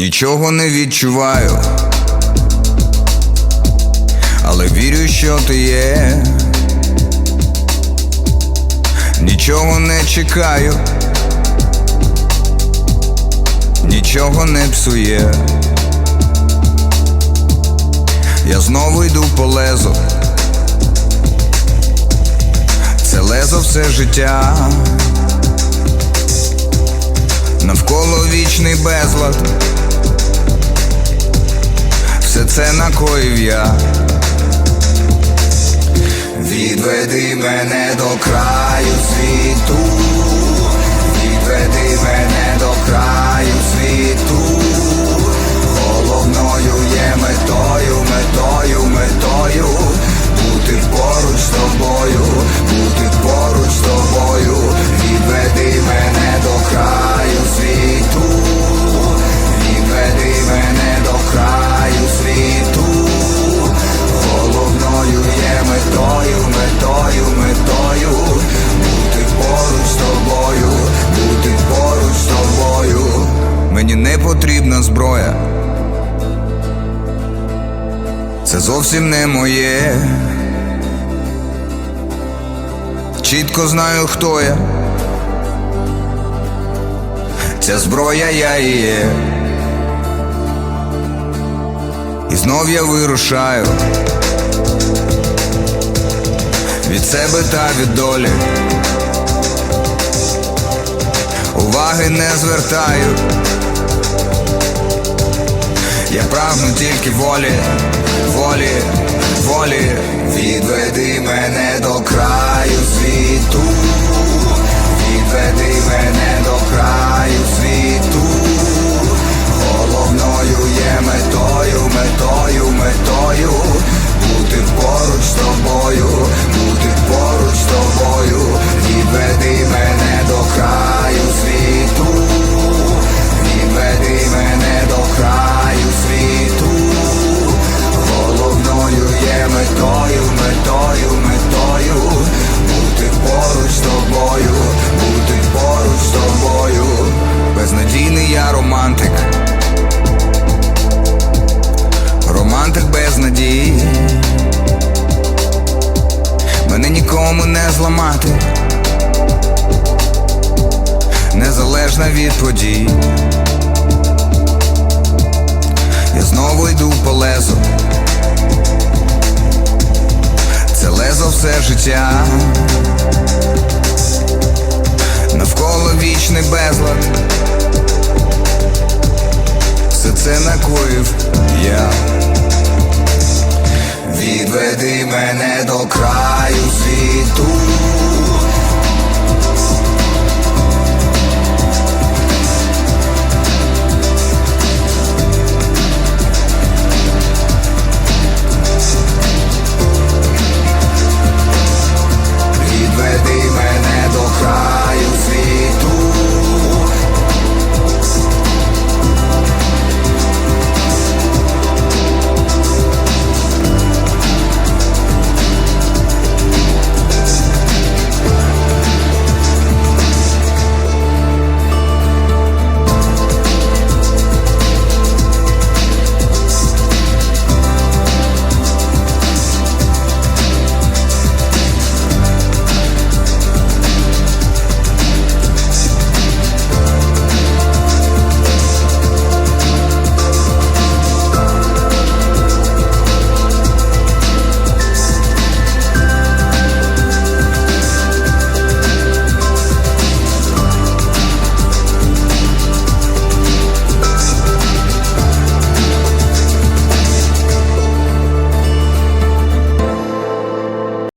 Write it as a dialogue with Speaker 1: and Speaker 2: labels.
Speaker 1: Нічого не відчуваю, але вірю, що ти є. Нічого не чекаю, нічого не псує. Я знову йду по лезу. Це лезо все життя. Навколо вічний безлад. Все це накоїв я. Відведи мене до краю світу, Мені не потрібна зброя. Це зовсім не моє. Чітко знаю, хто я. Ця зброя я і є. І знов я вирушаю від себе та від долі. Уваги не звертаю. Я прагну тільки волі, волі, волі. Відведи мене до краю світу, я романтик, романтик без надії, мене нікому не зламати, незалежна від подій. Я знову йду по лезу. Це лезо все життя. Навколо вічний безлад. Це накоїв я. Відведи мене до краю світу.